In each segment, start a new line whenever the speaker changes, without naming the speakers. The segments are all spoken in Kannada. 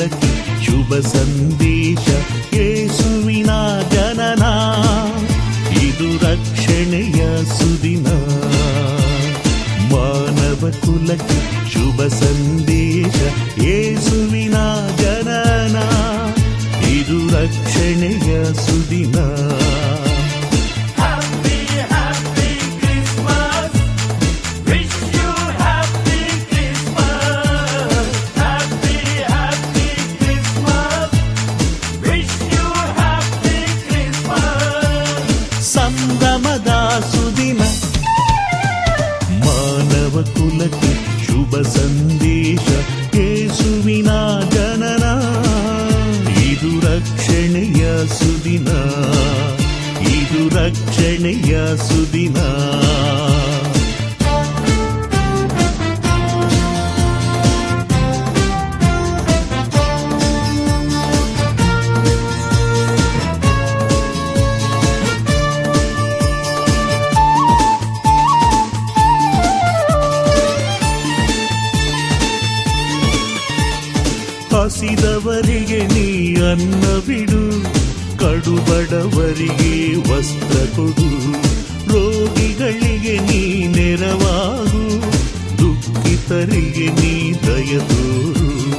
ಲೋಲಕ್ಕೆ ಶುಭ ಸಂದೇಶ ಯೇಸುವಿನ ಜನನ. ಇದು ರಕ್ಷಣೆಯ ಸುದಿನ.
ಮಾನವ ಕುಲಕ್ಕೆ ಶುಭ ಸಂದೇಶ ಯೇಸುವಿನ ಜನನ. ಇದು ರಕ್ಷಣೆಯ ಸುದಿನ.
ಸಂಭ್ರಮದ ಸುದಿನ ಮಾನವ ಕುಲಕ್ಕೆ ಶುಭ ಸಂದೇಶ ಕೇಸುವಿನ ಜನನ. ಇದು ರಕ್ಷಣೆಯ ಸುದಿನ. ಇದು ರಕ್ಷಣೆಯ ಸುದಿನ. ನೀ ಅನ್ನ ಬಿಡು ಕಡುಬಡವರಿಗೆ ವಸ್ತ್ರ ಕೊಡು. ರೋಗಿಗಳಿಗೆ ನೀ ನೆರವಾಗು. ದುಃಖಿತರಿಗೆ ನೀ ದಯ ತೋರು.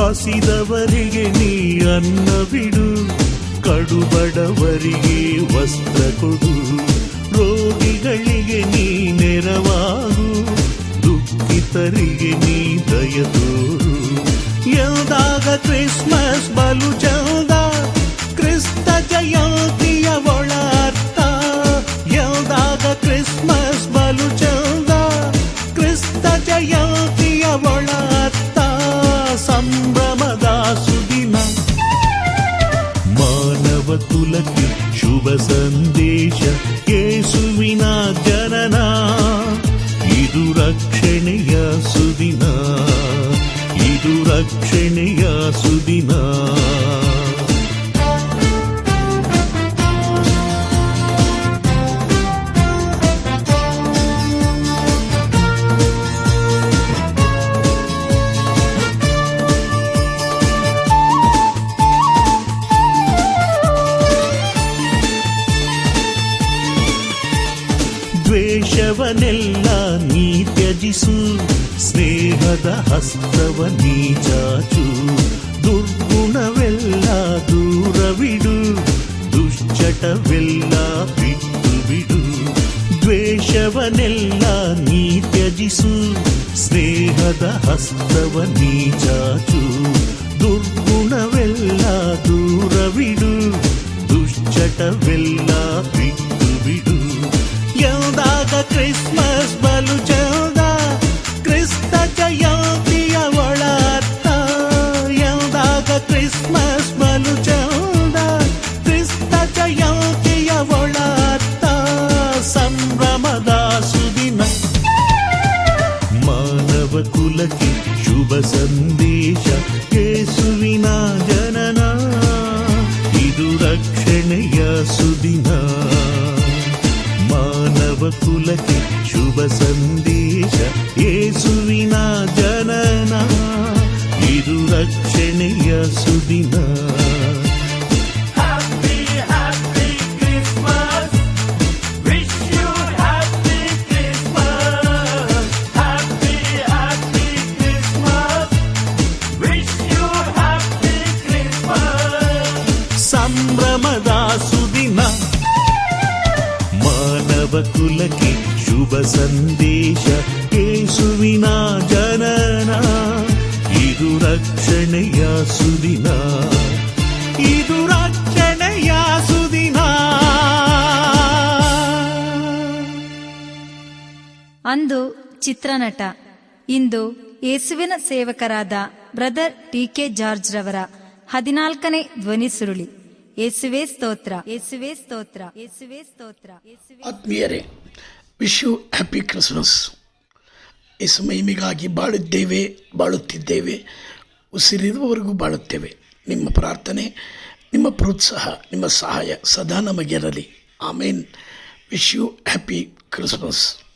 ಹಸಿದವರಿಗೆ ನೀ ಅನ್ನ ಬಿಡು. ಕಡುಬಡವರಿಗೆ ವಸ್ತ್ರ ಕೊಡು. ಕ್ರಿಸ್ಮಸ್ ಬಲು ಚಂದ ಕ್ರಿಸ್ತ ಜಯಂತಿಯ ಒಳ ಅರ್ಥ ಎಂದಾಗ ಕ್ರಿಸ್ಮಸ್ ಬಲು ಚಂದ ಕ್ರಿಸ್ತ ಜಯಂತಿಯ ಒಳ ಅರ್ಥ ಸಂಭ್ರಮದ ಸುದಿನ ಮಾನವ ಕುಲಕ್ಕೆ ಶುಭ ಸಂದೇಶ ದ್ವೇಷವನೆಲ್ಲ ನೀ ತ್ಯಜಿಸು ಸ್ನೇಹದ ಹಸ್ತವ ನೀ ಚಾಚು ದುರ್ಗುಣವೆಲ್ಲ ದೂರವಿಡು ದುಶ್ಚಟವೆಲ್ಲ ಬಿಟ್ಟು ಬಿಡು ದ್ವೇಷವನೆಲ್ಲ ನೀ ತ್ಯಜಿಸು ಸ್ನೇಹದ ಹಸ್ತವ ನೀ ಚಾಚು ದುರ್ಗುಣವೆಲ್ಲ ದೂರವಿಡು ದುಶ್ಚಟವೆಲ್ಲ ಬಿಟ್ಟು ಬಿಡು ಎಂದಾಗ ಕ್ರಿಸ್ಮಸ್ ಬಲು ಚಂದ ಕ್ರಿಸ್ತ ಜಯಂತಿಯ ಒಳ ಅರ್ಥ ಎಂದಾಗ ಕ್ರಿಸ್ಮಸ್ ಬಲು ಚಂದ ಕ್ರಿಸ್ತ ಜಯಂತಿಯ ಒಳ ಅರ್ಥ ಸಂಭ್ರಮದ ಸುದಿನ ಮಾನವ ಕುಲಕ್ಕೆ ಶುಭ ಸಂದೇಶ ಯೇಸುವಿನ ಜನನ ಮಾನವ ಕುಲಕ್ಕೆ ಶುಭ ಸಂದೇಶ. ಯೇಸುವಿನ ಜನನ ಇದು ರಕ್ಷಣೆಯ ಸುದಿನ. ಕುಲಕ್ಕೆ ಶುಭ ಸಂದೇಶ ಕೇಸುವಿನ ಜನನ. ಇದು ರಕ್ಷಣೆಯ ಸುದಿನ. ಇದು ರಕ್ಷಣೆಯ ಸುದಿನ.
ಅಂದು ಚಿತ್ರನಟ, ಇಂದು ಯೇಸುವಿನ ಸೇವಕರಾದ ಬ್ರದರ್ ಟಿ ಕೆ ಜಾರ್ಜ್ ರವರ ಹದಿನಾಲ್ಕನೇ ಧ್ವನಿ ಸುರುಳಿ. ಯೇಸುವೆ ಸ್ತೋತ್ರ ಯೇಸುವೆ ಸ್ತೋತ್ರ ಯೇಸುವೆ ಸ್ತೋತ್ರ
ಆತ್ಮೀಯರೇ, wish you happy Christmas. Yesu ಮಹಿಮೆಗಾಗಿ ಬಾಳಿದ್ದೇವೆ ಬಾಳುತ್ತಿದ್ದೇವೆ, ಉಸಿರಿರುವವರೆಗೂ ಬಾಳುತ್ತೇವೆ. ನಿಮ್ಮ ಪ್ರಾರ್ಥನೆ, ನಿಮ್ಮ ಪ್ರೋತ್ಸಾಹ, ನಿಮ್ಮ ಸಹಾಯ ಸದಾ ನಮಗಿರಲಿ. Amen. Wish you happy Christmas.